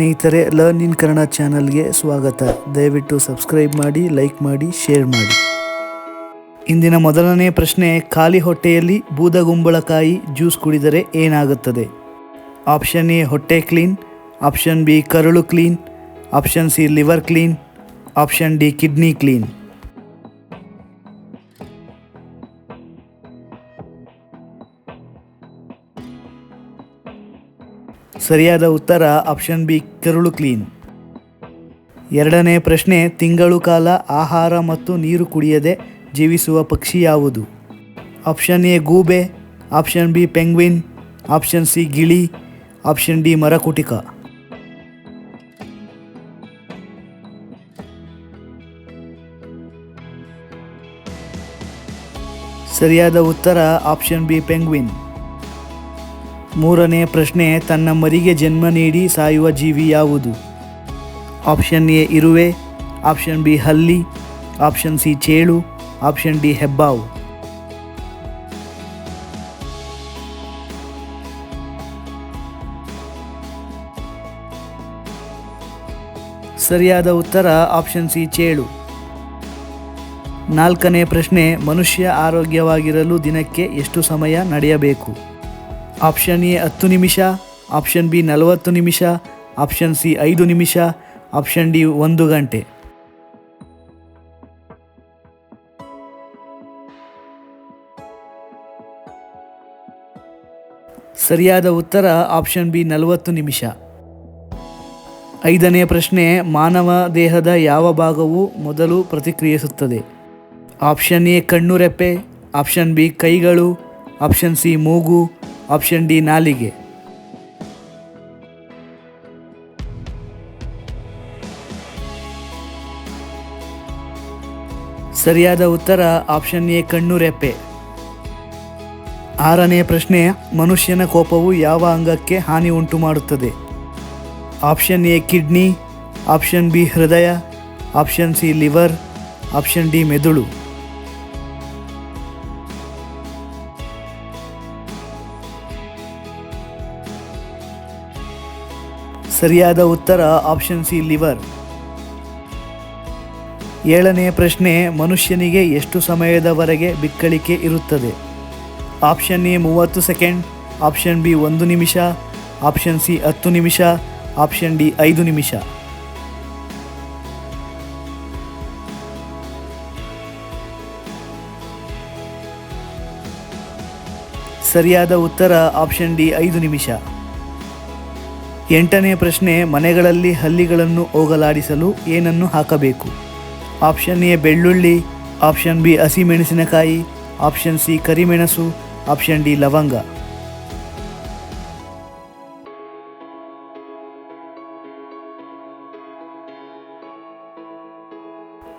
ಸ್ನೇಹಿತರೆ learn in Kannada ಚಾನಲ್ಗೆ ಸ್ವಾಗತ. ದಯವಿಟ್ಟು ಸಬ್ಸ್ಕ್ರೈಬ್ ಮಾಡಿ ಲೈಕ್ ಮಾಡಿ ಶೇರ್ ಮಾಡಿ. ಇಂದಿನ ಮೊದಲನೇ ಪ್ರಶ್ನೆ, ಖಾಲಿ ಹೊಟ್ಟೆಯಲ್ಲಿ ಬೂದಗುಂಬಳಕಾಯಿ ಜ್ಯೂಸ್ ಕುಡಿದರೆ ಏನಾಗುತ್ತದೆ? ಆಪ್ಷನ್ ಎ ಹೊಟ್ಟೆ ಕ್ಲೀನ್ ಆಪ್ಷನ್ ಬಿ ಕರುಳು clean option C liver clean option D kidney clean ಸರಿಯಾದ ಉತ್ತರ ಆಪ್ಷನ್ ಬಿ ಕರುಳು ಕ್ಲೀನ್ ಎರಡನೇ ಪ್ರಶ್ನೆ, ತಿಂಗಳು ಕಾಲ ಆಹಾರ ಮತ್ತು ನೀರು ಕುಡಿಯದೆ ಜೀವಿಸುವ ಪಕ್ಷಿ ಯಾವುದು? ಆಪ್ಷನ್ ಎ ಗೂಬೆ. Option B penguin option C ಗಿಳಿ. ಆಪ್ಷನ್ ಡಿ ಮರಕುಟಿಕ. ಸರಿಯಾದ ಉತ್ತರ ಆಪ್ಷನ್ ಬಿ ಪೆಂಗ್ವಿನ್ ಮೂರನೇ ಪ್ರಶ್ನೆ, ತನ್ನ ಮರಿಗೆ ಜನ್ಮ ನೀಡಿ ಸಾಯುವ ಜೀವಿ ಯಾವುದು? ಆಪ್ಷನ್ ಎ, ಇರುವೆ. ಆಪ್ಷನ್ ಬಿ, ಹಲ್ಲಿ. ಆಪ್ಷನ್ ಸಿ, ಚೇಳು. ಆಪ್ಷನ್ ಡಿ, ಹೆಬ್ಬಾವು. ಸರಿಯಾದ ಉತ್ತರ, ಆಪ್ಷನ್ ಸಿ, ಚೇಳು. ನಾಲ್ಕನೇ ಪ್ರಶ್ನೆ, ಮನುಷ್ಯ ಆರೋಗ್ಯವಾಗಿರಲು ದಿನಕ್ಕೆ ಎಷ್ಟು ಸಮಯ ನಡೆಯಬೇಕು? ಆಪ್ಷನ್ ಎ ಹತ್ತು ನಿಮಿಷ, ಆಪ್ಷನ್ ಬಿ ನಲವತ್ತು ನಿಮಿಷ, ಆಪ್ಷನ್ ಸಿ ಐದು ನಿಮಿಷ, ಆಪ್ಷನ್ ಡಿ ಒಂದು ಗಂಟೆ. ಸರಿಯಾದ ಉತ್ತರ ಆಪ್ಷನ್ ಬಿ ನಲವತ್ತು ನಿಮಿಷ. ಐದನೇ ಪ್ರಶ್ನೆ, ಮಾನವ ದೇಹದ ಯಾವ ಭಾಗವು ಮೊದಲು ಪ್ರತಿಕ್ರಿಯಿಸುತ್ತದೆ? ಆಪ್ಷನ್ ಎ ಕಣ್ಣು ರೆಪ್ಪೆ, ಆಪ್ಷನ್ ಬಿ ಕೈಗಳು, ಆಪ್ಷನ್ ಸಿ ಮೂಗು ಆಪ್ಷನ್ ಡಿ ನಾಲಿಗೆ. ಸರಿಯಾದ ಉತ್ತರ ಆಪ್ಷನ್ ಎ ಕಣ್ಣು ರೆಪ್ಪೆ ಆರನೇ ಪ್ರಶ್ನೆ, ಮನುಷ್ಯನ ಕೋಪವು ಯಾವ ಅಂಗಕ್ಕೆ ಹಾನಿ ಉಂಟು ಮಾಡುತ್ತದೆ? Option A kidney option B ಹೃದಯ. Option C liver option D ಮೆದುಳು. ಸರಿಯಾದ ಉತ್ತರ ಆಪ್ಷನ್ ಸಿ ಲಿವರ್ ಏಳನೇ ಪ್ರಶ್ನೆ, ಮನುಷ್ಯನಿಗೆ ಎಷ್ಟು ಸಮಯದವರೆಗೆ ಬಿಕ್ಕಳಿಕೆ ಇರುತ್ತದೆ? ಆಪ್ಷನ್ ಎ ಮೂವತ್ತು ಸೆಕೆಂಡ್ ಆಪ್ಷನ್ ಬಿ ಒಂದು ನಿಮಿಷ. ಆಪ್ಷನ್ ಸಿ ಹತ್ತು ನಿಮಿಷ. ಆಪ್ಷನ್ ಡಿ ಐದು ನಿಮಿಷ. ಸರಿಯಾದ ಉತ್ತರ ಆಪ್ಷನ್ ಡಿ ಐದು ನಿಮಿಷ. ಎಂಟನೇ ಪ್ರಶ್ನೆ, ಮನೆಗಳಲ್ಲಿ ಹಲ್ಲಿಗಳನ್ನು ಹೋಗಲಾಡಿಸಲು ಏನನ್ನು ಹಾಕಬೇಕು? ಆಪ್ಷನ್ ಎ, ಬೆಳ್ಳುಳ್ಳಿ, ಆಪ್ಷನ್ ಬಿ, ಹಸಿಮೆಣಸಿನಕಾಯಿ, ಆಪ್ಷನ್ ಸಿ, ಕರಿಮೆಣಸು, ಆಪ್ಷನ್ ಡಿ, ಲವಂಗ.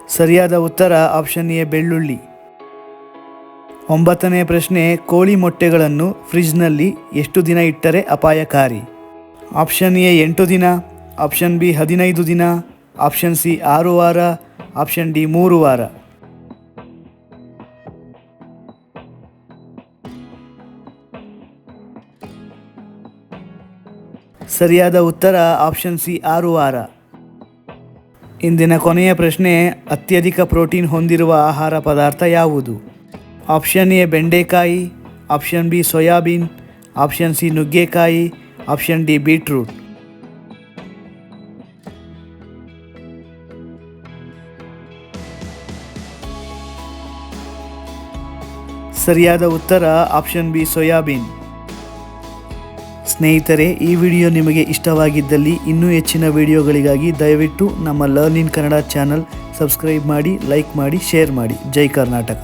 ಸರಿಯಾದ ಉತ್ತರ, ಆಪ್ಷನ್ ಎ, ಬೆಳ್ಳುಳ್ಳಿ. ಒಂಬತ್ತನೇ ಪ್ರಶ್ನೆ, ಕೋಳಿ ಮೊಟ್ಟೆಗಳನ್ನು ಫ್ರಿಜ್ನಲ್ಲಿ ಎಷ್ಟು ದಿನ ಇಟ್ಟರೆ ಅಪಾಯಕಾರಿ? ಆಪ್ಷನ್ ಎ ಎಂಟು ದಿನ. ಆಪ್ಷನ್ ಬಿ ಹದಿನೈದು ದಿನ. ಆಪ್ಷನ್ ಸಿ ಆರು ವಾರ. ಆಪ್ಷನ್ ಡಿ ಮೂರು ವಾರ. ಸರಿಯಾದ ಉತ್ತರ ಆಪ್ಷನ್ ಸಿ ಆರು ವಾರ. ಇಂದಿನ ಕೊನೆಯ ಪ್ರಶ್ನೆ, ಅತ್ಯಧಿಕ ಪ್ರೋಟೀನ್ ಹೊಂದಿರುವ ಆಹಾರ ಪದಾರ್ಥ ಯಾವುದು? ಆಪ್ಷನ್ ಎ ಬೆಂಡೆಕಾಯಿ. Option B soybean. Option C ನುಗ್ಗೆಕಾಯಿ. ಆಪ್ಷನ್ ಡಿ ಬೀಟ್ರೂಟ್ ಸರಿಯಾದ ಉತ್ತರ ಆಪ್ಷನ್ ಬಿ ಸೋಯಾಬೀನ್. ಸ್ನೇಹಿತರೆ, ಈ ವಿಡಿಯೋ ನಿಮಗೆ ಇಷ್ಟವಾಗಿದ್ದಲ್ಲಿ ಇನ್ನೂ ಹೆಚ್ಚಿನ ವಿಡಿಯೋಗಳಿಗಾಗಿ ದಯವಿಟ್ಟು ನಮ್ಮ ಲರ್ನ್ ಕನ್ನಡ ಚಾನಲ್ ಸಬ್ಸ್ಕ್ರೈಬ್ ಮಾಡಿ ಲೈಕ್ ಮಾಡಿ ಶೇರ್ ಮಾಡಿ. ಜೈ ಕರ್ನಾಟಕ.